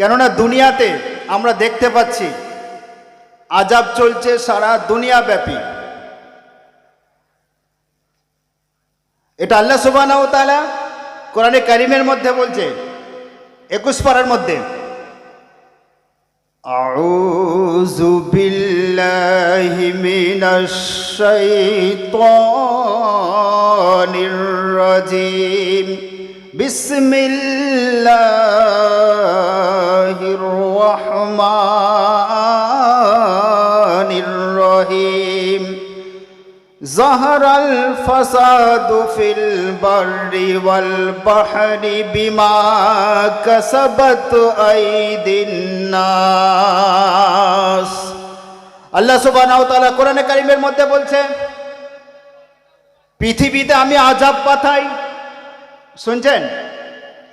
কেননা দুনিয়াতে আমরা দেখতে পাচ্ছি আজাব চলছে সারা দুনিয়া ব্যাপী এটা আল্লাহ সুবাহ তাআলা কোরআনে কারিমের মধ্যে বলছে একুশ পারার মধ্যে أعوذ بالله من الشيطان الرجيم بسم الله الرحمن الرحيم ظهر الفساد في البر والبحر بما كسبت أيدي الناس আল্লাহ সুবহানাহু ওয়া তাআলা কোরআনে কারিমের মধ্যে বলছে পৃথিবীতে আমি আজাব পাঠাই শুনছেন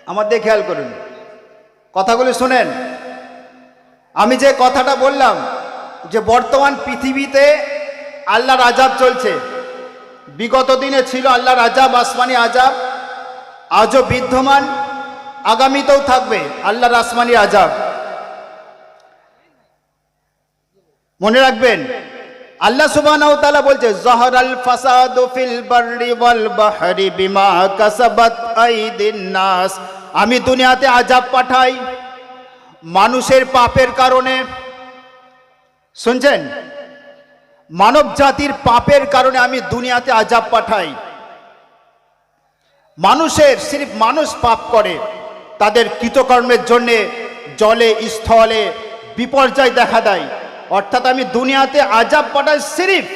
আমার দিয়ে খেয়াল করুন কথাগুলি শুনেন আমি যে কথাটা বললাম যে বর্তমান পৃথিবীতে আল্লাহর আজাব চলছে। বিগত দিনে ছিল আল্লাহর আজাব আসমানি আজাব, আজও বিদ্যমান, আগামীতেও থাকবে আল্লাহর আসমানি আজাব। মনে রাখবেন, আল্লাহ তাআলা বলছে, জহরাল ফাসাদু ফিল বিমা কাসাবাত আইদিন নাস। আমি দুনিয়াতে আজাব পাঠাই। মানুষের পাপের কারণে। শুনছেন? মানব জাতির পাপের কারণে আমি দুনিয়াতে আজাব পাঠাই। মানুষের সিরিফ মানুষ পাপ করে, তাদের কৃতকর্মের জন্যে জলে, স্থলে বিপর্যয় দেখা দেয়। অর্থাৎ আমি দুনিয়াতে আজাব পাঠাই সিরিফ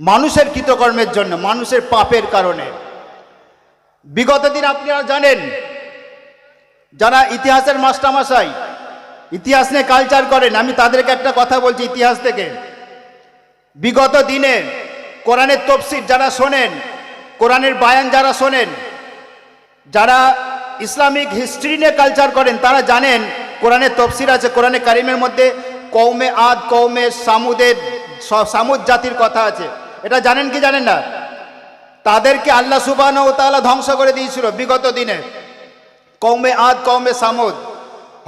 মানুষের কৃতকর্মের জন্য, মানুষের পাপের কারণে। বিগত দিন আপনারা জানেন যারা ইতিহাসের মাস্টারমশাই, ইতিহাস নিয়ে কালচার করেন, আমি তাদেরকে একটা কথা বলছি ইতিহাস থেকে। বিগত দিনে কোরআনের তফসির যারা শোনেন, কোরআনের বায়ান যারা শোনেন, যারা ইসলামিক হিস্ট্রি নিয়ে কালচার করেন, তারা জানেন কোরআনের তফসির আছে, কোরআনে কারিমের মধ্যে কৌমে আদ কৌমে সামুদের, সামুদ জাতির কথা আছে। এটা জানেন কি জানেন না? তাদেরকে আল্লাহ সুবাহ ও ধ্বংস করে দিয়েছিল বিগত দিনে। কৌমে আদ কৌমে সামুদ।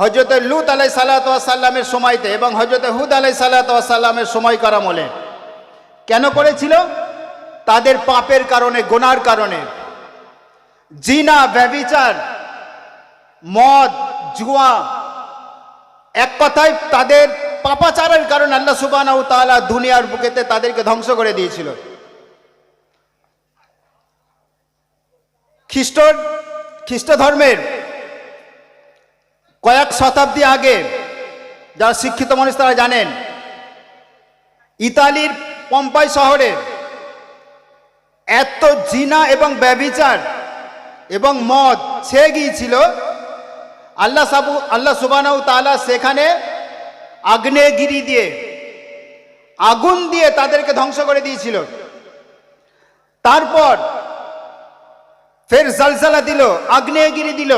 হজরত লুত আলাই সাল্লামের সময়তে এবং হজরত হুদ আলাই সাল্লামের সময়কার আমলে কেন করেছিল? তাদের পাপের কারণে, গোনার কারণে। জিনা ব্যবিচার মদ, জুয়া, এক কথায় তাদের পাপাচারের কারণে আল্লাহ সুবানা ও তাআলা দুনিয়ার বুকেতে তাদেরকে ধ্বংস করে দিয়েছিল। খ্রিস্ট খ্রিস্ট ধর্মের কয়েক শতাব্দী আগে যারা শিক্ষিত মানুষ তারা জানেন, ইতালির পম্পাই শহরে এত জিনা এবং ব্যবিচার এবং মদ সে গিয়েছিল। আল্লাহ সাবু, আল্লাহ সুবানাউ তাআলা সেখানে আগ্নেয়গিরি দিয়ে, আগুন দিয়ে তাদেরকে ধ্বংস করে দিয়েছিল। তারপর ফের জালজালা দিল, আগ্নেয়গিরি দিল।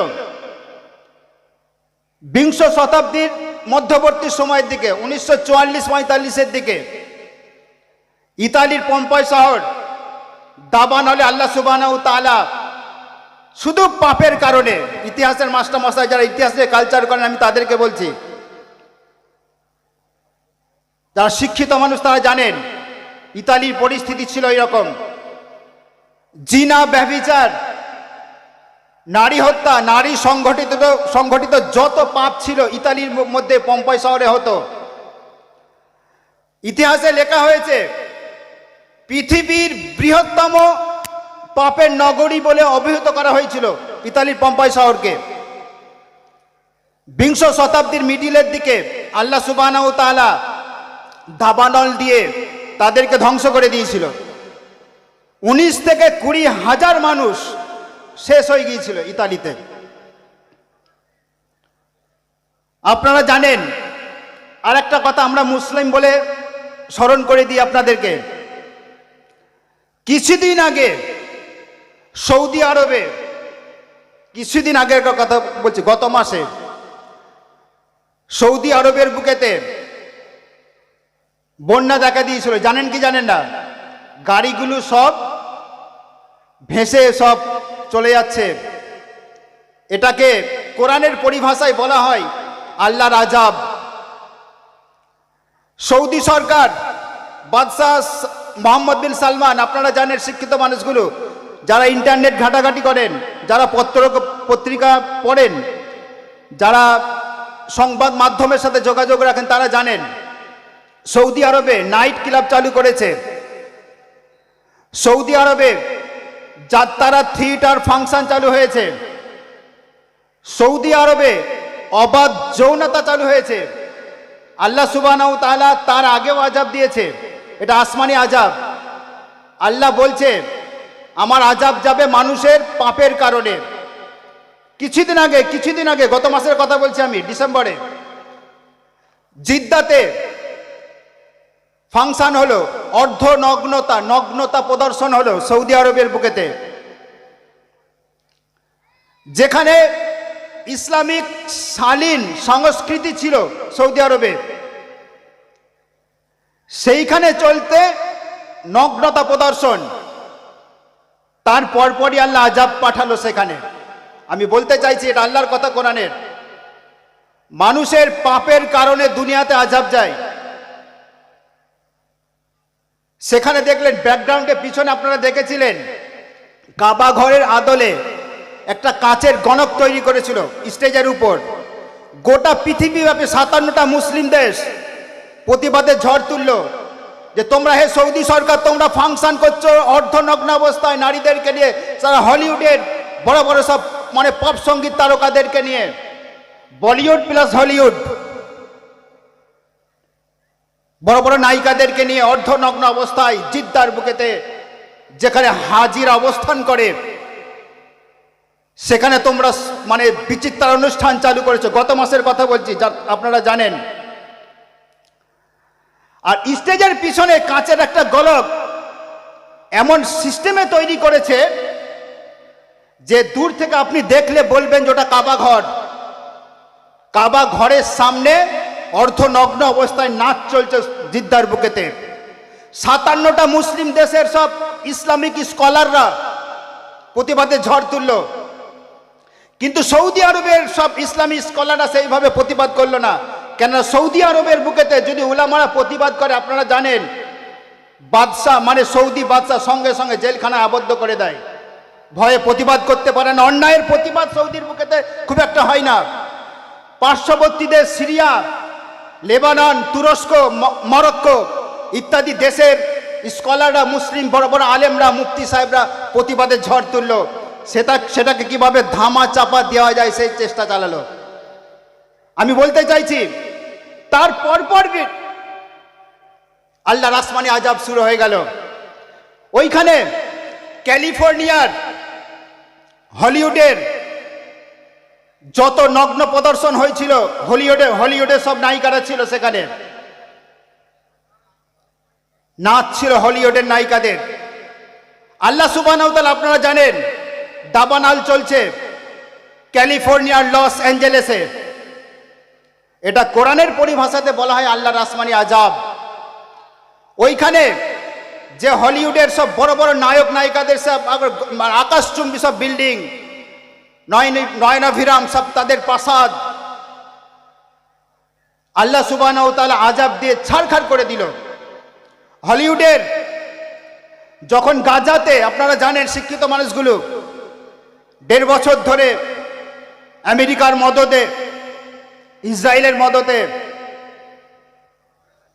বিংশ শতাব্দীর মধ্যবর্তী সময়ের দিকে, উনিশশো চুয়াল্লিশ পঁয়তাল্লিশের দিকে, ইতালির পম্পয় শহর, দাবান হলে আল্লাহ সুবানাউ তাআলা শুধু পাপের কারণে, ইতিহাসের মাস্টার মশাই যারা ইতিহাসে কালচার করেন, আমি তাদেরকে বলছি, যারা শিক্ষিত মানুষ তারা জানেন, ইতালির পরিস্থিতি ছিল এরকম। জিনা ব্যভিচার নারী হত্যা, নারী সংগঠিত সংগঠিত যত পাপ ছিল ইতালির মধ্যে পম্পাই শহরে হতো। ইতিহাসে লেখা হয়েছে, পৃথিবীর বৃহত্তম পাপের নগরী বলে অভিহিত করা হয়েছিল ইতালির পম্পাই শহরকে। বিংশ শতাব্দীর মিডিলের দিকে আল্লাহ সুবানা ও তাআলা দাবানল দিয়ে তাদেরকে ধ্বংস করে দিয়েছিল। উনিশ থেকে কুড়ি হাজার মানুষ শেষ হয়ে গিয়েছিল ইতালিতে। আপনারা জানেন আর একটা কথা আমরা মুসলিম বলে স্মরণ করে দিই আপনাদেরকে। কিছুদিন আগে সৌদি আরবে, কিছুদিন আগের কথা বলছি, গত মাসে সৌদি আরবের বুকেতে বন্যা দেখা দিয়েছিল। জানেন কি জানেন না? গাড়িগুলো সব ভেসে সব চলে যাচ্ছে। এটাকে কোরআনের পরিভাষায় বলা হয় আল্লাহর আজাব সৌদি সরকার বাদশাহ মোহাম্মদ বিন সালমান, আপনারা জানেন শিক্ষিত মানুষগুলো, যারা ইন্টারনেট ঘাটাঘাটি করেন, যারা পত্র পত্রিকা পড়েন, যারা সংবাদ মাধ্যমের সাথে যোগাযোগ রাখেন, তারা জানেন সৌদি আরবে নাইট ক্লাব চালু করেছে। সৌদি আরবে যাত্রারা থিয়েটার ফাংশন চালু হয়েছে। সৌদি আরবে অবাধ যৌনতা চালু হয়েছে। আল্লাহ সুবানাউ তাআলা তার আগেও আজাব দিয়েছে। এটা আসমানি আজাব আল্লাহ বলছে, আমার আজাব যাবে মানুষের পাপের কারণে। কিছুদিন আগে কিছুদিন আগে, গত মাসের কথা বলছি আমি, ডিসেম্বরে। জিদ্দাতে ফাংশন হলো অর্ধ নগ্নতা নগ্নতা প্রদর্শন হলো সৌদি আরবের বুকেতে। যেখানে ইসলামিক শালীন সংস্কৃতি ছিল সৌদি আরবে, সেইখানে চলতে নগ্নতা প্রদর্শন। তার পরপরই আল্লাহ আজাব পাঠালো সেখানে। আমি বলতে চাইছি, এটা আল্লাহর কথা কোরআনের। মানুষের পাপের কারণে দুনিয়াতে আজাব যায়। সেখানে দেখলেন ব্যাকগ্রাউন্ডে পিছনে আপনারা দেখেছিলেন কাবা ঘরের আদলে একটা কাচের গণক তৈরি করেছিল স্টেজের উপর। গোটা পৃথিবীব্যাপী সাতান্নটা মুসলিম দেশ প্রতিবাদে ঝড় তুললো যে তোমরা হে সৌদি সরকার, তোমরা ফাংশন করছ অর্ধনগ্ন অবস্থায় নারীদেরকে নিয়ে, সারা হলিউডের বড় বড় সব মানে পপ সংগীত তারকাদেরকে নিয়ে। বলিউড প্লাস হলিউড বড় বড় নায়িকাদেরকে নিয়ে অর্ধনগ্ন অবস্থায় জিদ্দার বুকেতে যেখানে হাজির অবস্থান করে, সেখানে তোমরা মানে বিচিত্র অনুষ্ঠান চালু করেছ। গত মাসের কথা বলছি, যা আপনারা জানেন। আর স্টেজের পিছনে কাঁচের একটা গলক এমন সিস্টেমে তৈরি করেছে যে দূর থেকে আপনি দেখলে বলবেন যে ওটা কাবা ঘর। কাবা ঘরের সামনে অর্ধনগ্ন অবস্থায় নাচ চলছে জিদ্দার বুকেতে। সাতান্নটা মুসলিম দেশের সব ইসলামিক স্কলাররা প্রতিবাদে ঝড় তুলল। কিন্তু সৌদি আরবের সব ইসলামী স্কলাররা সেইভাবে প্রতিবাদ করল না। কেননা সৌদি আরবের বুকেতে যদি উলামারা প্রতিবাদ করে, আপনারা জানেন, বাদশাহ মানে সৌদি বাদশাহ সঙ্গে সঙ্গে জেলখানায় আবদ্ধ করে দেয়। ভয়ে প্রতিবাদ করতে পারে না। অন্যায়ের প্রতিবাদ সৌদির বুকেতে খুব একটা হয় না। পার্শ্ববর্তী দেশ সিরিয়া লেবানন, তুরস্ক মরক্কো ইত্যাদি দেশের স্কলাররা, মুসলিম বড় বড় আলেমরা, মুফতি সাহেবরা প্রতিবাদে ঝড় তুলল। সেটা, সেটাকে কীভাবে ধামা চাপা দেওয়া যায় সেই চেষ্টা চালালো। আমি বলতে চাইছি, তার পরপর আল্লাহ রাসমানি আজাব শুরু হয়ে গেল। ওইখানে ক্যালিফোর্নিয়ার হলিউডের যত নগ্ন প্রদর্শন হয়েছিল, হলিউডে হলিউডের সব নায়িকারা ছিল সেখানে। নাচ ছিল হলিউডের নায়িকাদের। আল্লাহ সুবানাউতাল আপনারা জানেন, দাবানাল চলছে ক্যালিফোর্নিয়ার, লস অ্যাঞ্জেলেসে। এটা কোরআনের পরিভাষাতে বলা হয় আল্লাহ রাসমানি আজাব ওইখানে যে হলিউডের সব বড় বড় নায়ক নায়িকাদের সব আকাশচুম্বী সব বিল্ডিং নয়নাভিরাম সব তাদের প্রাসাদ। আল্লাহ সুবাহ আজাব দিয়ে ছাড়খাড় করে দিল। হলিউডের যখন গাজাতে, আপনারা জানেন শিক্ষিত মানুষগুলো, দেড় বছর ধরে আমেরিকার মদতে ইসরায়েলের মদতে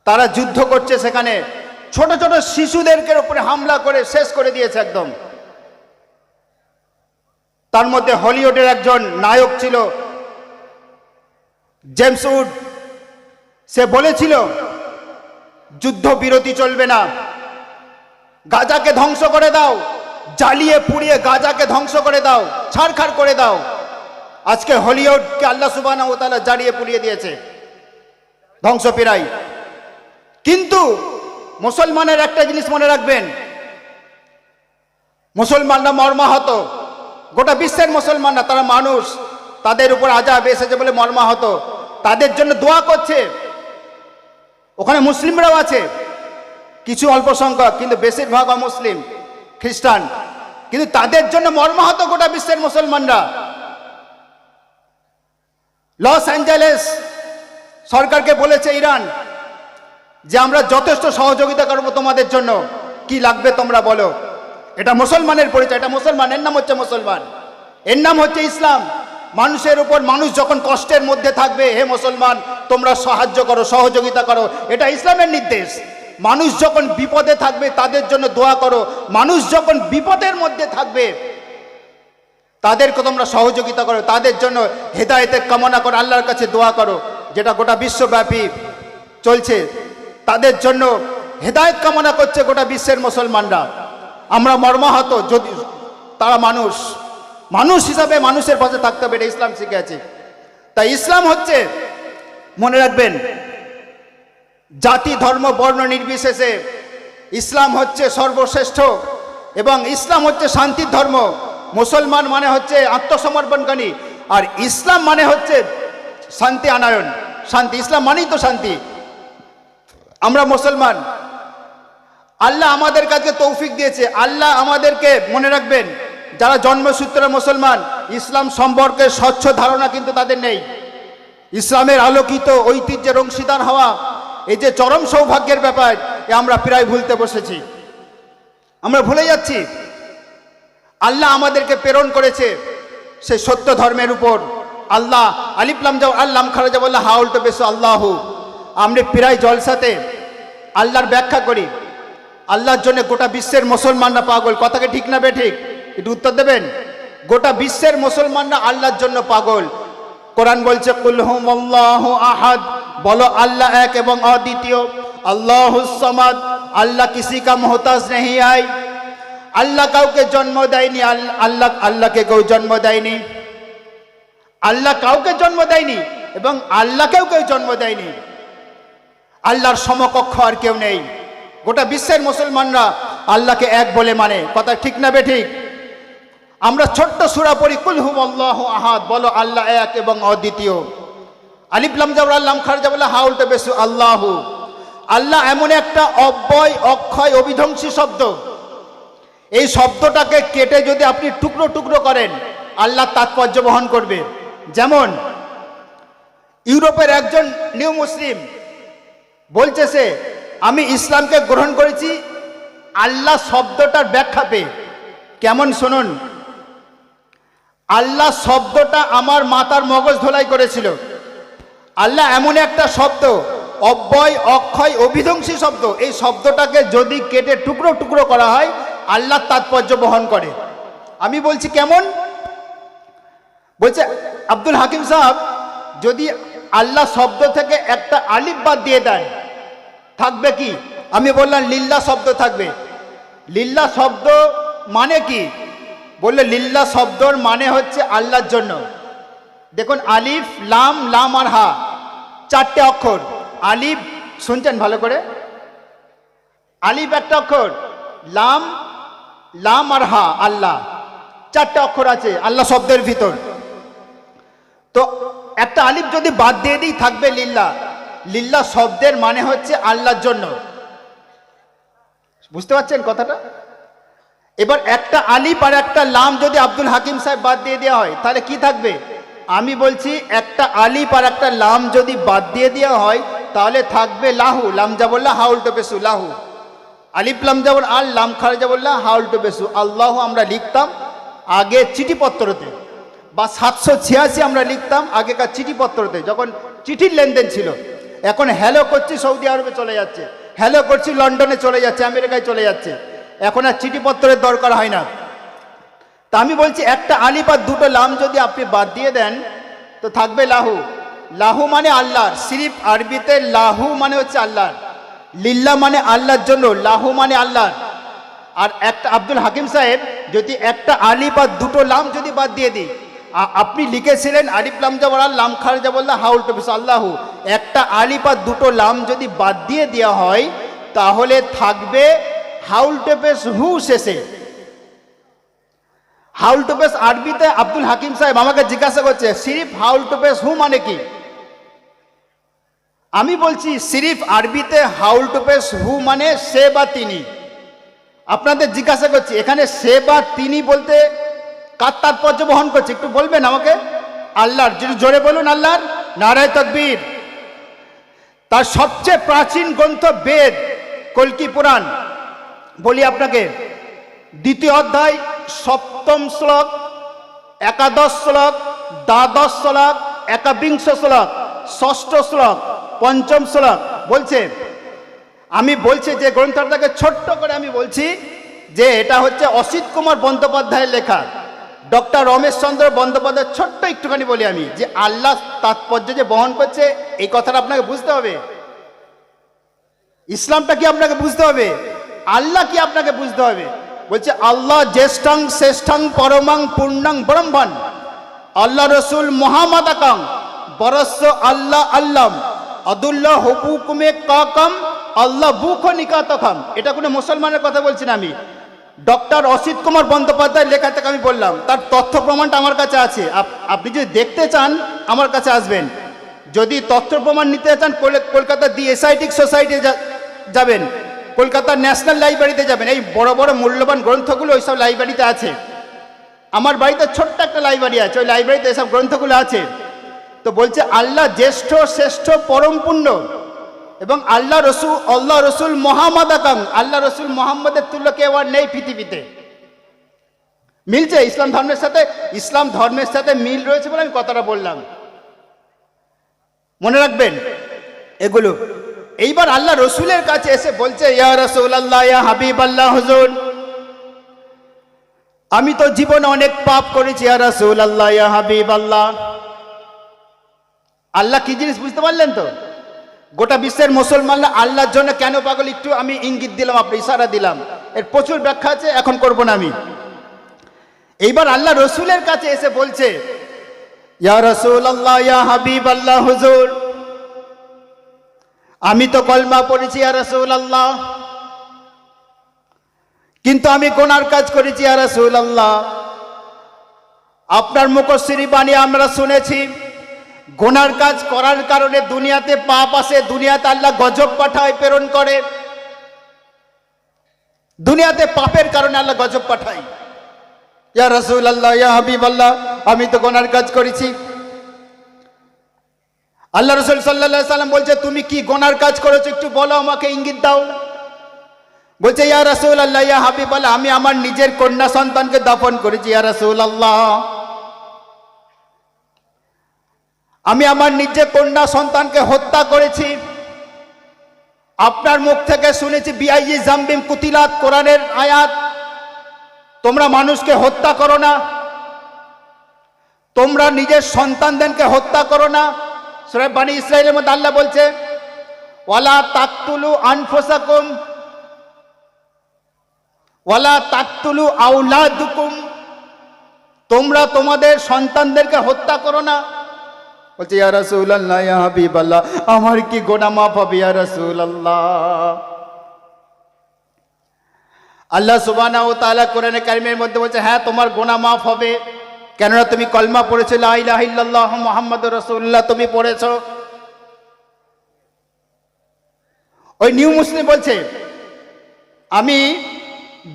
তারা যুদ্ধ করছে সেখানে। ছোট ছোট শিশুদেরকে উপরে হামলা করে শেষ করে দিয়েছে একদম। তার মধ্যে হলিউডের একজন নায়ক ছিল জেমস উড। সে বলেছিল যুদ্ধ বিরতি চলবে না। গাজাকে ধ্বংস করে দাও, জ্বালিয়ে পুড়িয়ে গাজাকে ধ্বংস করে দাও, ছাড়খাড় করে দাও। আজকে হলিউডকে আল্লাহ সুবানা ও তালা জ্বালিয়ে পুড়িয়ে দিয়েছে। ধ্বংস পিরাই। কিন্তু মুসলমানের একটা জিনিস মনে রাখবেন, মুসলমানরা মর্মাহত। গোটা বিশ্বের মুসলমানরা, তারা মানুষ, তাদের উপর আজাব এসেছে বলে মর্মাহত। তাদের জন্য দোয়া করছে। ওখানে মুসলিমরাও আছে। কিছু অল্প সংখ্যক, কিন্তু বেশিরভাগ মুসলিম খ্রিস্টান। কিন্তু তাদের জন্য মর্মাহত গোটা বিশ্বের মুসলমানরা। লস অ্যাঞ্জেলেস সরকারকে বলেছে ইরান যে, আমরা যথেষ্ট সহযোগিতা করব তোমাদের জন্য। কি লাগবে তোমরা বলো? এটা মুসলমানের পরিচয়, এটা মুসলমান, এর নাম হচ্ছে মুসলমান। এর নাম হচ্ছে ইসলাম। মানুষের উপর মানুষ যখন কষ্টের মধ্যে থাকবে, হে মুসলমান, তোমরা সাহায্য করো, সহযোগিতা করো, এটা ইসলামের নির্দেশ। মানুষ যখন বিপদে থাকবে, তাদের জন্য দোয়া করো। মানুষ যখন বিপদের মধ্যে থাকবে, তাদেরকে তোমরা সহযোগিতা করো, তাদের জন্য হেদায়েতের কামনা করো আল্লাহর কাছে দোয়া করো, যেটা গোটা বিশ্বব্যাপী চলছে। তাদের জন্য হেদায়েত কামনা করছে গোটা বিশ্বের মুসলমানরা। আমরা মর্মাহত যদি তারা মানুষ মানুষ হিসাবে মানুষের পাশে থাকতে হবে, এটা ইসলাম শিখে আছে। তাই ইসলাম হচ্ছে, মনে রাখবেন, জাতি, ধর্ম, বর্ণ নির্বিশেষে ইসলাম হচ্ছে সর্বশ্রেষ্ঠ এবং ইসলাম হচ্ছে শান্তির ধর্ম। মুসলমান মানে হচ্ছে আত্মসমর্পণকারী আর ইসলাম মানে হচ্ছে শান্তি আনায়ন। শান্তি, ইসলাম মানেই তো শান্তি। আমরা মুসলমান আল্লাহ আমাদের কাছে তৌফিক দিয়েছে। আল্লাহ আমাদেরকে মনে রাখবেন, যারা জন্মসূত্রে মুসলমান, ইসলাম সম্পর্কে স্বচ্ছ ধারণা কিন্তু তাদের নেই। ইসলামের আলোকিত ঐতিহ্যের অংশীদার হওয়া, এই যে চরম সৌভাগ্যের ব্যাপার, এ আমরা প্রায় ভুলতে বসেছি। আমরা ভুলে যাচ্ছি, আল্লাহ আমাদেরকে প্রেরণ করেছে সেই সত্য ধর্মের উপর। আল্লাহ আলিফলাম যাও আল্লাহ খারাজা বললে হাউল তো বেশ আল্লাহ। আমরা প্রায় জলসাতে আল্লাহর ব্যাখ্যা করি। আল্লাহর জন্য গোটা বিশ্বের মুসলমানরা পাগল। কথাকে ঠিক না বে ঠিক? একটু উত্তর দেবেন? গোটা বিশ্বের মুসলমানরা আল্লাহর জন্য পাগল। কোরআন বলছে আহাদ। বলো, আল্লাহ এক এবং অদ্বিতীয়। আল্লাহ আল্লাহ কিসি কা মোহতাজ নেই আই। আল্লাহ কাউকে জন্ম দেয়নি। আল- আল্লাহ, আল্লাহকে কেউ জন্ম দেয়নি। আল্লাহ কাউকে জন্ম দেয়নি। এবং আল্লাহকেও কেউ জন্ম দেয়নি। আল্লাহর সমকক্ষ আর কেউ নেই। গোটা বিশ্বের মুসলমানরা আল্লাহকে এক বলে মানে। কথা ঠিক না বে ঠিক? আমরা ছোট্ট সুরা পড়ি কুলহুম আল্লাহ আহাদ বলো আল্লাহ এক এবং অদ্বিতীয়। আলিফলাম জাবরাল্লাম খারজা বলে হাউলটা বেশু আল্লাহ। আল্লাহ এমন একটা অব্যয়, অক্ষয় অবিধ্বংসী শব্দ। এই শব্দটাকে কেটে যদি আপনি টুকরো টুকরো করেন, আল্লাহ তাৎপর্য বহন করবে। যেমন, ইউরোপের একজন নিউ মুসলিম বলছে সে আমি ইসলামকে গ্রহণ করেছি, আল্লাহ শব্দটার ব্যাখ্যা পেয়ে। কেমন শুনুন? আল্লাহ শব্দটা আমার মাতার মগজ ধোলাই করেছিল। আল্লাহ এমন একটা শব্দ, অব্যয়, অক্ষয়, অভিধ্বংসী শব্দ। এই শব্দটাকে যদি কেটে টুকরো টুকরো করা হয়, আল্লাহ তাৎপর্য বহন করে। আমি বলছি কেমন? বলছে, আব্দুল হাকিম সাহেব, যদি আল্লাহ শব্দ থেকে একটা আলিফ বাদ দিয়ে দেন থাকবে কি? আমি বললাম লিল্লা শব্দ থাকবে। লিল্লা শব্দ মানে কি? বললে লিল্লা শব্দর মানে হচ্ছে আল্লাহর জন্য। দেখুন, আলিফ, লাম লাম আর হা, চারটে অক্ষর। আলিফ, শুনছেন ভালো করে? আলিফ একটা অক্ষর, লাম লাম আর হা, আল্লাহ। চারটে অক্ষর আছে, আল্লাহ শব্দের ভিতর। তো একটা আলিফ যদি বাদ দিয়ে দিই, থাকবে লিল্লা লিল্লা শব্দের মানে হচ্ছে আল্লাহর জন্য। বুঝতে পারছেন কথাটা? এবার একটা আলিফ আর একটা লাম যদি আব্দুল হাকিম সাহেব বাদ দিয়ে দেওয়া হয়, তাহলে কি থাকবে? আমি বলছি, একটা আলিফ আর একটা লাম যদি বাদ দিয়ে দেওয়া হয়, তাহলে থাকবে লাহু। লাম যা বললা হাউল বেসু লাহু। আলিফ, লাম যেমন আল লাম খারজা বললা হাউল বেসু আল্লাহ আমরা লিখতাম আগে চিঠিপত্রতে, বা সাতশো ছিয়াশি আমরা লিখতাম আগেকার চিঠিপত্রতে, যখন চিঠির লেনদেন ছিল। এখন হ্যালো করছি, সৌদি আরবে চলে যাচ্ছে। হ্যালো করছি, লন্ডনে চলে যাচ্ছে, আমেরিকায় চলে যাচ্ছে। এখন আর চিঠিপত্রের দরকার হয় না। তা আমি বলছি, একটা আলিফ আর দুটো লাম যদি আপনি বাদ দিয়ে দেন, তো থাকবে লাহু। লাহু মানে আল্লাহর, সিরিফ আরবিতে লাহু মানে হচ্ছে আল্লাহর। লিল্লা মানে আল্লাহর জন্য, লাহু মানে আল্লাহর। আর একটা আব্দুল হাকিম সাহেব যদি একটা আলিফ আর দুটো লাম যদি বাদ দিয়ে দিই আপনি লিখেছিলেন আলিফ লাম যাবার লাম খার বললা হাউল টপিস আল্লাহু। একটা আলিফ আর দুটো লাম যদি বাদ দিয়ে দেওয়া হয়, তাহলে থাকবে হাউল টেপেস হু শেষে। হাউল টুপেস আরবিতে আব্দুল হাকিম সাহেব আমাকে জিজ্ঞাসা করছে, সিরিফ হাউল টুপেস হু মানে কি? আমি বলছি, সিরিফ আরবিতে হাউল টুপেস হু মানে সে বা তিনি। আপনাদের জিজ্ঞাসা করছি, এখানে সে বা তিনি বলতে কার তাৎপর্য বহন করছে। একটু বলবেন আমাকে? আল্লাহর, যদি জোরে বলুন আল্লাহর। নারায় তকবীর। তার সবচেয়ে প্রাচীন গ্রন্থ বেদ, কল্কি পুরাণ। বলি আপনাকে, দ্বিতীয় অধ্যায়, সপ্তম শ্লোক, একাদশ শ্লোক, দ্বাদশ শ্লোক, একাবিংশ শ্লোক, ষষ্ঠ শ্লোক, পঞ্চম শ্লোক। বলছে, আমি বলছি যে গ্রন্থটাকে ছোট্ট করে আমি বলছি যে এটা হচ্ছে অসিত কুমার বন্দ্যোপাধ্যায়ের লেখা। ডক্টর রমেশ চন্দ্র বন্দ্যোপাধ্যায় ছোট্ট একটুখানি বলি আমি, যে আল্লাহ তাৎপর্য যে বহন করছে, এই কথাটা আপনাকে বুঝতে হবে। ইসলামটা কি আপনাকে বুঝতে হবে? আল্লাহ কি আপনাকে বুঝতে হবে? বলছে, আল্লাহ জ্যেষ্ঠাং শ্রেষ্ঠাং পরমাং পূর্ণাং ব্রহ্মণ, আল্লাহ রসুল মহামাদাকাং, বরস্য আল্লাহ আল্লাম, আদুল্লাহ হুকুমে কাকাম, আল্লাহ বুখ নিকাতকাম এটা কোনো মুসলমানের কথা বলছি না আমি। ডক্টর অসিত কুমার বন্দ্যোপাধ্যায় লেখা থেকে আমি বললাম, তার তথ্য প্রমাণটা আমার কাছে আছে। আপ- আপনি যদি দেখতে চান, আমার কাছে আসবেন। যদি তথ্য প্রমাণ নিতে চান কলকাতা দি এসআইটিক সোসাইটি যাবেন। কলকাতা ন্যাশনাল লাইব্রেরিতে যাবেন। এই বড় বড় মূল্যবান গ্রন্থগুলো ওইসব লাইব্রেরিতে আছে। আমার বাড়িতে ছোট্ট একটা লাইব্রেরি আছে, ওই লাইব্রেরিতে এসব গ্রন্থগুলো আছে। তো বলছে, আল্লাহ জ্যেষ্ঠ, শ্রেষ্ঠ, পরম পুণ্য। এবং আল্লাহ রসুল আল্লাহ রসুল মোহাম্মদ আকাং আল্লাহ রসুল মোহাম্মদের তুল্য কেউ আর নেই পৃথিবীতে। মিলছে ইসলাম ধর্মের সাথে? ইসলাম ধর্মের সাথে মিল রয়েছে বলে আমি কথাটা বললাম। মনে রাখবেন, এগুলো। এইবার আল্লাহ রসুলের কাছে এসে বলছে, ইয়া আল্লাহ হাবিব আল্লাহ হুজুর, আমি তো জীবনে অনেক পাপ করেছি, ইয়া আল্লাহ হাবিব আল্লাহ আল্লাহ কি জিনিস বুঝতে পারলেন তো? গোটা বিশ্বের মুসলমানরা আল্লাহর জন্য কেন পাগল? একটু আমি ইঙ্গিত দিলাম, আপনি ইশারা দিলাম। এর প্রচুর ব্যাখ্যা আছে, এখন করব না আমি। এইবার আল্লাহ রসুলের কাছে এসে বলছে, ইয়া আল্লাহ ইয়া হাবিব আল্লাহ হুজুর, আমি তো কলমা পড়েছি আল্লাহ কিন্তু আমি কোনার কাজ করেছি আল্লাহ আপনার মুখশ্রী বাণী আমরা শুনেছি গোনার কাজ করার কারণে দুনিয়াতে পাপ আসে, দুনিয়াতে আল্লাহ গজব পাঠায়, প্রেরণ করে। দুনিয়াতে পাপের কারণে আল্লাহ গজব পাঠায়। ইয়া রসুল আল্লাহ ইয়া হাবিব আল্লাহ আমি তো গোনার কাজ করেছি। আল্লাহ রসুল সাল্লাহ সাল্লাম বলছে, তুমি কি গোনার কাজ করেছ? একটু বলো আমাকে ইঙ্গিত দাও। বলছে, ইয়া রসুল আল্লাহ ইয়া হাবিব আল্লাহ আমি আমার নিজের কন্যা সন্তানকে দাফন করেছি। ইয়া রসুল আল্লাহ আমি আমার নিজের কন্যা সন্তানকে হত্যা করেছি। আপনার মুখ থেকে শুনেছি, বিআইজি জাম্বিম কুতিলাত কোরআনের আয়াত। তোমরা মানুষকে হত্যা করো না। তোমরা নিজের সন্তানদেরকে হত্যা করো না। সুরায় বাণী ইসরায়েলের মধ্যে আল্লাহ বলছে, ওয়ালা তাকতুলু আনফোসাকুম, ওয়ালা তাকতুলু আউলাদুকুম, তোমরা তোমাদের সন্তানদেরকে হত্যা করো না। বলছে, ইয়া রাসূলুল্লাহ, ইয়া হাবিবাল্লাহ, আমার কি গোনা মাফ হবে, ইয়া রাসূলুল্লাহ? আল্লাহ সুবহানাহু ওয়া তাআলা কোরআনে কারিমের মধ্যে বলছে হ্যাঁ তোমার গোনা মাফ হবে। কেননা তুমি কলমা পড়েছো ইল্লাল্লাহ মুহাম্মাদুর রাসূলুল্লাহ, তুমি পড়েছো। ওই নিউ মুসলিম বলছে, আমি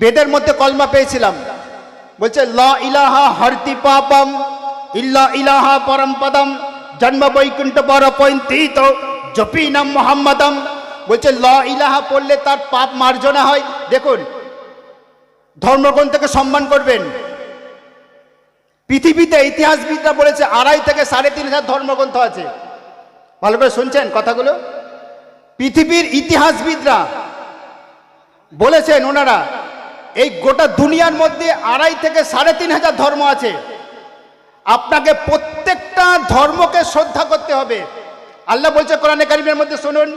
বেদের মধ্যে কলমা পেয়েছিলাম। বলছে, লা ইলাহা হরতি পাপম, ইল্লা ইলাহা পরম পদম। জন্ম বৈকুণ্ঠ পর পৈন্তিত। জপি নাম মোহাম্মদম। বলছে, ল ইলাহা পড়লে তার পাপ মার্জনা হয়। দেখুন ধর্মগ্রন্থকে সম্মান করবেন। পৃথিবীতে ইতিহাসবিদরা বলেছে, আড়াই থেকে সাড়ে তিন হাজার ধর্মগ্রন্থ আছে। ভালো করে শুনছেন কথাগুলো? পৃথিবীর ইতিহাসবিদরা বলেছেন ওনারা, এই গোটা দুনিয়ার মধ্যে আড়াই থেকে সাড়ে তিন হাজার ধর্ম আছে। আপনাকে প্রত্যেকটা ধর্মকে শ্রদ্ধা করতে হবে। আল্লাহ বলছে কোরআনে কারিমের মধ্যে শুনুন।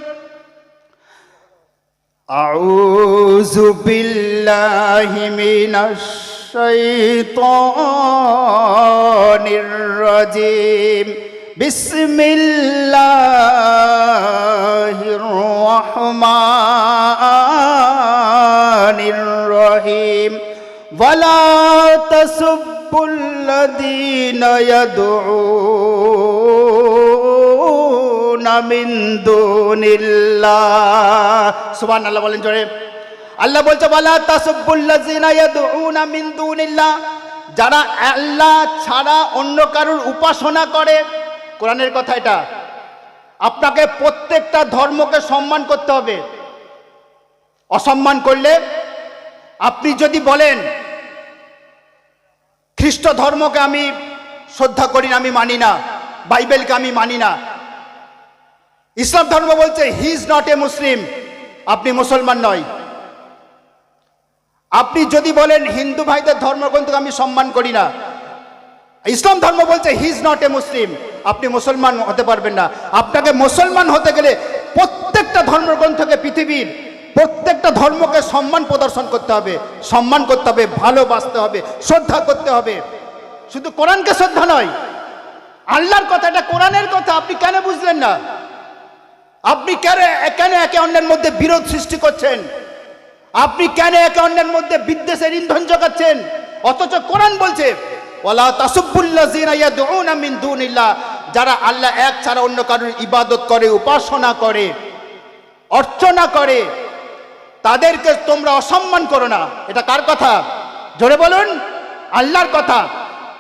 শাইতানির রাজিম। বিসমিল্লাহির রহমানির রহিম ওয়ালা তাসুব্বুল লাযীনা ইয়াদউনা মিন দুনিল্লাহ সুবহানাল্লাহ বলেন জোরে। আল্লাহ বলছে ওয়ালা তাসুব্বুল লাযীনা ইয়াদউনা মিন দুনিল্লাহ যারা আল্লাহ ছাড়া অন্য কারোর উপাসনা করে। কোরআনের কথা এটা। আপনাকে প্রত্যেকটা ধর্মকে সম্মান করতে হবে। অসম্মান করলে আপনি যদি বলেন খ্রিস্ট ধর্মকে আমি শ্রদ্ধা করি না, আমি মানি না। বাইবেলকে আমি মানি না। ইসলাম ধর্ম বলছে হি ইজ নট এ মুসলিম আপনি মুসলমান নয়। আপনি যদি বলেন, হিন্দু ভাইদের ধর্মগ্রন্থকে আমি সম্মান করি না। ইসলাম ধর্ম বলছে হি ইজ নট এ মুসলিম আপনি মুসলমান হতে পারবেন না। আপনাকে মুসলমান হতে গেলে প্রত্যেকটা ধর্মগ্রন্থকে পৃথিবীর প্রত্যেকটা ধর্মকে সম্মান প্রদর্শন করতে হবে। সম্মান করতে হবে, ভালোবাসতে হবে, শ্রদ্ধা করতে হবে। শুধু কোরআনকে শ্রদ্ধা নয়, আল্লাহর কথা, এটা কোরআনের কথা, আপনি কেন বুঝলেন না? আপনি কেন কেন একে অন্যের মধ্যে বিরোধ সৃষ্টি করছেন? আপনি কেন একে অন্যের মধ্যে বিদ্বেষের ইন্ধন জোগাচ্ছেন? অথচ কোরআন বলছে যারা আল্লাহ এক ছাড়া অন্য কারোর ইবাদত করে, উপাসনা করে, অর্চনা করে। তাদেরকে তোমরা অসম্মান করো না। এটা কার কথা? জোরে বলুন, আল্লাহর কথা।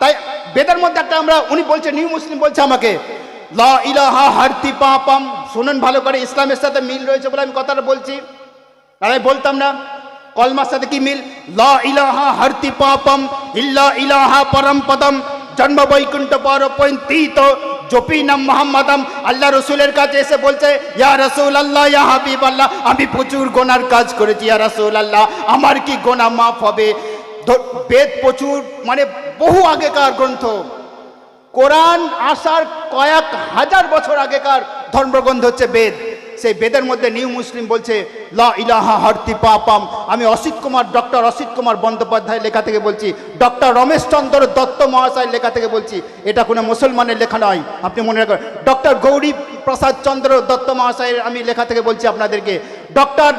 তাই বেদের মধ্যে একটা আমরা, উনি বলছে নিউ মুসলিম বলছে আমাকে, লা ইলাহা হারতি পাপাম। শুনুন ভালো করে, ইসলামের সাথে মিল রয়েছে বলে আমি কথাটা বলছি। আমি বলতাম না, কলমার সাথে কি মিল? লা ইলাহা হারতি পাপম, ইল্লা ইলাহা পরম পদম, জন্ম বৈকুণ্ঠ পর পৈন্তীত জপি নাম মোহাম্মদম আল্লাহ রসুলের কাছে এসে বলছে, ইয়া রসুল আল্লাহ ইয়া হাবিব আল্লাহ আমি প্রচুর গোনার কাজ করেছি, ইয়া রসুল আল্লাহ আমার কি গোনা মাফ হবে? বেদ প্রচুর মানে বহু আগেকার গ্রন্থ। কোরআন আসার কয়েক হাজার বছর আগেকার ধর্মগ্রন্থ হচ্ছে বেদ। সেই বেদের মধ্যে নিউ মুসলিম বলছে, ল ইলাহা হরতি পাপাম। আমি অসিত কুমার, ডক্টর অসিত কুমার বন্দ্যোপাধ্যায় লেখা থেকে বলছি, ডক্টর রমেশচন্দ্র দত্ত মহাশয় লেখা থেকে বলছি, এটা কোনো মুসলমানের লেখা নয়। আপনি মনে রাখবেন, ডক্টর গৌরী প্রসাদ চন্দ্র দত্ত মহাশয়ের আমি লেখা থেকে বলছি আপনাদেরকে, ডক্টর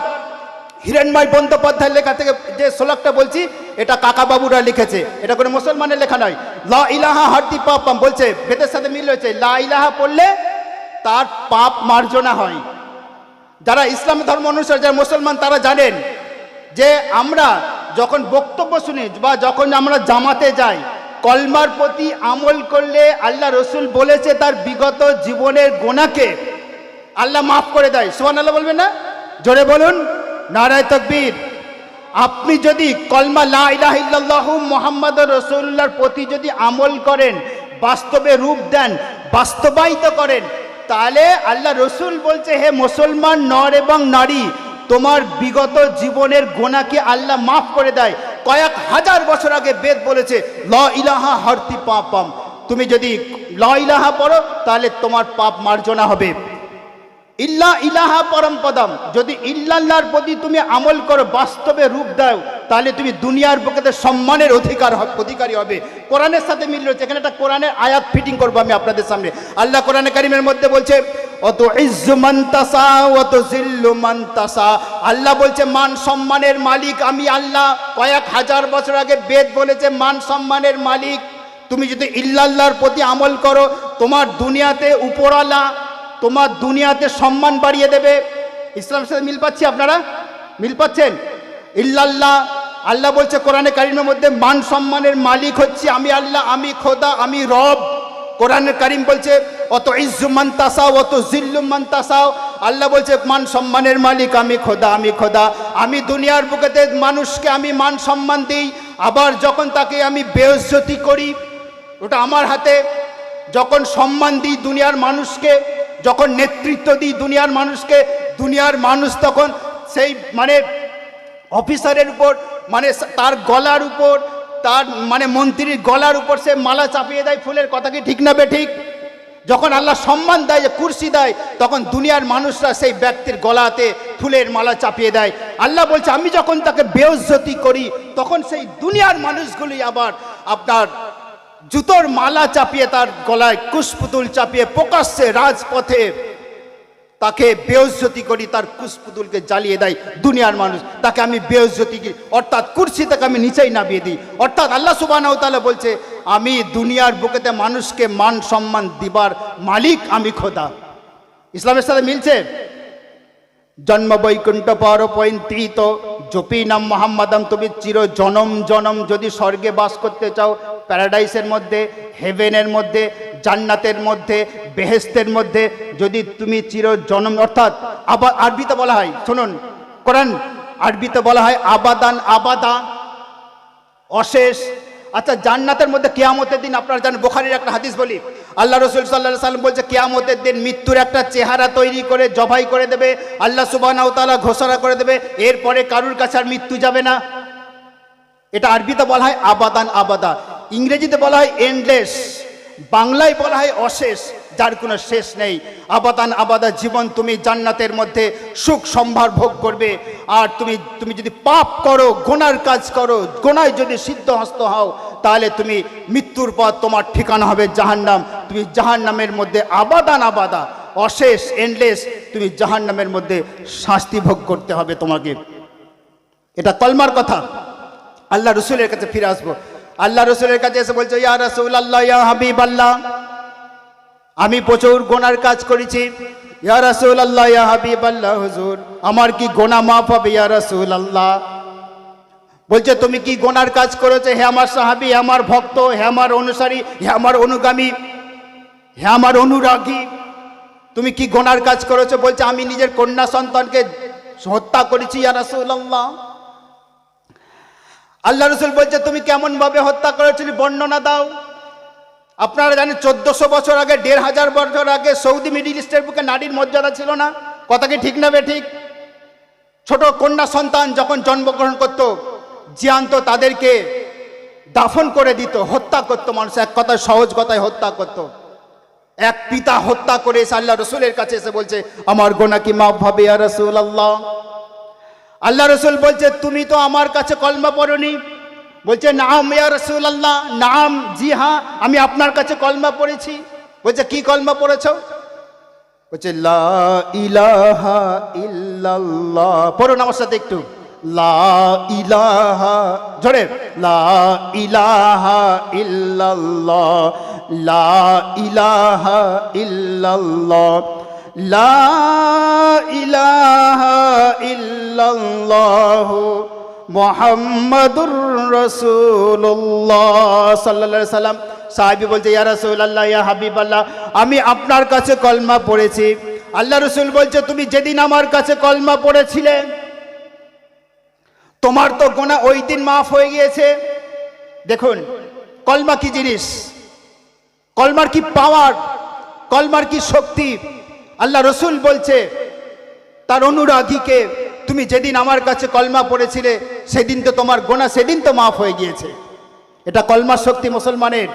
হিরণময় বন্দ্যোপাধ্যায়ের লেখা থেকে যে শ্লোকটা বলছি, এটা কাকাবাবুরা লিখেছে। এটা কোনো মুসলমানের লেখা নয়। লা ইলাহা হারতি পাপাম বলছে, বেদের সাথে মিল রয়েছে। লা ইলাহা পড়লে তার পাপ মার্জনা হয়। যারা ইসলাম ধর্ম অনুসারে যারা মুসলমান, তারা জানেন যে আমরা যখন বক্তব্য শুনি বা যখন আমরা জামাতে যাই, কলমার প্রতি আমল করলে আল্লাহ রসুল বলেছে তার বিগত জীবনের গোনাকে আল্লাহ মাফ করে দেয়। সোহান আল্লাহ বলবেন না? জোরে বলুন, নারায় তকবীর। আপনি যদি কলমা লা মুহাম্মদ রসুল্লাহর প্রতি যদি আমল করেন, বাস্তবে রূপ দেন, বাস্তবায়িত করেন তাহলে আল্লাহ রসুল বলছে, হে মুসলমান, নর এবং নারী, তোমার বিগত জীবনের গোনাকে আল্লাহ মাফ করে দেয়। কয়েক হাজার বছর আগে বেদ বলেছে, ল ইলাহা হরতি পাপম। তুমি যদি ল ইলাহা পড়ো, তাহলে তোমার পাপ মার্জনা হবে। ইল্লা ইলাহা পরম পদম। যদি ইল্লাল্লাহর প্রতি তুমি আমল করো, বাস্তবে রূপ দাও, তাহলে তুমি দুনিয়ার বুকেতে সম্মানের অধিকার অধিকারী হবে। কোরআনের সাথে মিল রয়েছে। এখানে একটা কোরআনের আয়াত ফিটিং করব আমি আপনাদের সামনে। আল্লাহ কোরআনে কারিমের মধ্যে বলছে অত ইজ্জু মান্তাসা অত জিল্লু মান্তাসা আল্লাহ বলছে, মান সম্মানের মালিক আমি আল্লাহ। কয়েক হাজার বছর আগে বেদ বলেছে, মান সম্মানের মালিক। তুমি যদি ইল্লাল্লাহর প্রতি আমল করো, তোমার দুনিয়াতে উপরালা তোমার দুনিয়াতে সম্মান বাড়িয়ে দেবে। ইসলামের সাথে মিল পাচ্ছি আপনারা? মিল পাচ্ছেন? ইল্লাল্লাহ, আল্লাহ বলছে কোরআনে কারিমের মধ্যে, মান সম্মানের মালিক হচ্ছে আমি আল্লাহ, আমি খোদা, আমি রব। কোরআনের কারিম বলছে, অত ইজ্জু মান তাসাও অত জিল্লু মান তাসাও আল্লাহ বলছে, মান সম্মানের মালিক আমি খোদা আমি খোদা। আমি দুনিয়ার বুকেতে মানুষকে আমি মান সম্মান দিই, আবার যখন তাকে আমি বেয়জ্জতি করি, ওটা আমার হাতে। যখন সম্মান দিই দুনিয়ার মানুষকে যখন নেতৃত্ব দিই দুনিয়ার মানুষকে, দুনিয়ার মানুষ তখন সেই মানে অফিসারের উপর মানে তার গলার উপর, তার মানে মন্ত্রীর গলার উপর সে মালা চাপিয়ে দেয়, ফুলের কথা কি ঠিক না বে ঠিক? যখন আল্লাহ সম্মান দেয়, যে কুর্সি দেয়, তখন দুনিয়ার মানুষরা সেই ব্যক্তির গলাতে ফুলের মালা চাপিয়ে দেয়। আল্লাহ বলছে, আমি যখন তাকে বেউজ্জতি করি, তখন সেই দুনিয়ার মানুষগুলি আবার আপনার জুতোর মালা চাপিয়ে তার গলায় কুশপুতুল চাপিয়ে প্রকাশ্যে রাজপথে তাকে বেউজ্জতি করি তার কুশপুতুলকে জ্বালিয়ে দেয় দুনিয়ার মানুষ। তাকে আমি বেউজ্জতি করি। অর্থাৎ কুর্সি তাকে আমি নিচেই নামিয়ে দিই। অর্থাৎ আল্লাহ সুবাহ তাআলা বলছে, আমি দুনিয়ার বুকেতে মানুষকে মান সম্মান দিবার মালিক আমি খোদা। ইসলামের সাথে মিলছে? জন্ম বৈকুণ্ঠ পর পৈন্তিত জপি নাম মোহাম্মদম, তুমি চির জনম জনম। যদি স্বর্গে বাস করতে চাও প্যারাডাইসের মধ্যে, হেভেনের মধ্যে, জান্নাতের মধ্যে, বেহেস্তের মধ্যে, যদি তুমি চির জনম, অর্থাৎ আবার আরবিতে বলা হয়, শুনুন, কোরআন, আরবিতে বলা হয় আবাদান আবাদা, অশেষ। আচ্ছা জান্নাতের মধ্যে কেয়ামতের দিন আপনারা জানেন, বোখারির একটা হাদিস বলি, আল্লাহ রসুল সাল্লাহ সাল্লাম বলছে, কেয়ামতের দিন মৃত্যুর একটা চেহারা তৈরি করে, জবাই করে দেবে, আল্লাহ সুবাহ তালা ঘোষণা করে দেবে, এরপরে কারুর কাছে আর মৃত্যু যাবে না। এটা আরবিতে বলা হয় আবাদান আবাদা। ইংরেজিতে বলা হয় এন্ডলেস বাংলায় বলা হয় অশেষ, যার কোনো শেষ নেই। আবাদান আবাদা জীবন তুমি জান্নাতের মধ্যে সুখ সম্ভার ভোগ করবে। আর তুমি তুমি যদি পাপ করো, গোনার কাজ করো, গোনায় যদি সিদ্ধহস্ত হও, তাহলে তুমি মৃত্যুর পর তোমার ঠিকানা হবে জাহান্নাম। তুমি জাহান্নামের মধ্যে আবাদান আবাদা, অশেষ এন্ডলেস তুমি জাহান্নামের মধ্যে শাস্তি ভোগ করতে হবে তোমাকে। এটা কলমার কথা। আল্লাহ রসুলের কাছে ফিরে আসব। আল্লাহ রসুলের কাছে এসে বলছে, ইয়া রসুল আল্লাহ ইয়া হাবিব আল্লাহ আমি প্রচুর গোনার কাজ করেছি। ইয়া রসুল আল্লাহ ইয়া হাবিব আল্লাহ হুজুর, আমার কি গোনা মাফ হবে? ইয়া রসুল আল্লাহ বলছে, তুমি কি গোনার কাজ করেছ? হে আমার সাহাবি, হে আমার ভক্ত, হে আমার অনুসারী, হে আমার অনুগামী, হে আমার অনুরাগী, তুমি কি গোনার কাজ করেছ? বলছে, আমি নিজের কন্যা সন্তানকে হত্যা করেছি, ইয়া রসুল আল্লাহ আল্লাহ রসুল বলছে, তুমি কেমন ভাবে হত্যা করেছিলি বর্ণনা দাও। আপনারা জানেন, চোদ্দশো বছর আগে, দেড় হাজার বছর আগে সৌদি মিডিল ইস্টের বুকে নারীর মর্যাদা ছিল না। কথা কি ঠিক নেবে ঠিক? ছোট কন্যা সন্তান যখন জন্মগ্রহণ করত, জিয়ান্ত তাদেরকে দাফন করে দিত, হত্যা করতো মানুষ। এক কথায়, সহজ কথায় হত্যা করত। এক পিতা হত্যা করে এসে আল্লাহ রসুলের কাছে এসে বলছে, আমার গোনা কি মাফ ভাবে আর রসুল আল্লাহ আল্লাহ রসুল বলছে, তুমি তো আমার কাছে কলমা পড়নি। বলছে, নাম ইয়া রসুল আল্লাহ নাম, জি হ্যাঁ আমি আপনার কাছে কলমা পড়েছি। বলছে, কি কলমা পড়েছ? বলছে ইলাহা ইল্লাল্লাহ। পড়ুন আমার সাথে একটু। লা ইলাহা জোরে লা ইলাহা ইল্লাল্লাহ। লা ইলাহা ইল্লাল্লাহ। লা ইলাহা রসুল্লাহ বলছে, ইয়া রসুল্লাহ ইয়া হাবিব আল্লাহ আমি আপনার কাছে কলমা পড়েছি। আল্লাহ রসুল বলছে, তুমি যেদিন আমার কাছে কলমা পড়েছিলে, তোমার তো গোনা ওই দিন মাফ হয়ে গিয়েছে। দেখুন, কলমা কি জিনিস? কলমার কি পাওয়ার কলমার কি শক্তি? আল্লাহ রসুল বলছে, তার অনুরাগীকে তুমি যেদিন আমার কাছে কলমা পড়েছিলে, সেদিন তো তোমার গোনা সেদিন তো মাফ হয়ে গিয়েছে। এটা কলমার শক্তি মুসলমানের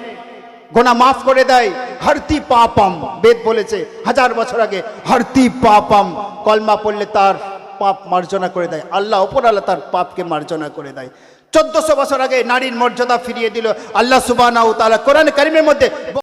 গোনা মাফ করে দেয়, হরতি পাপম। বেদ বলেছে, হাজার বছর আগে, হরতি পাপম। কলমা পড়লে তার পাপ মার্জনা করে দেয়, আল্লাহ ওপর আল্লাহ তার পাপকে মার্জনা করে দেয়। চোদ্দশো বছর আগে নারীর মর্যাদা ফিরিয়ে দিল, আল্লাহ সুবাহ কোরআন কারিমের মধ্যে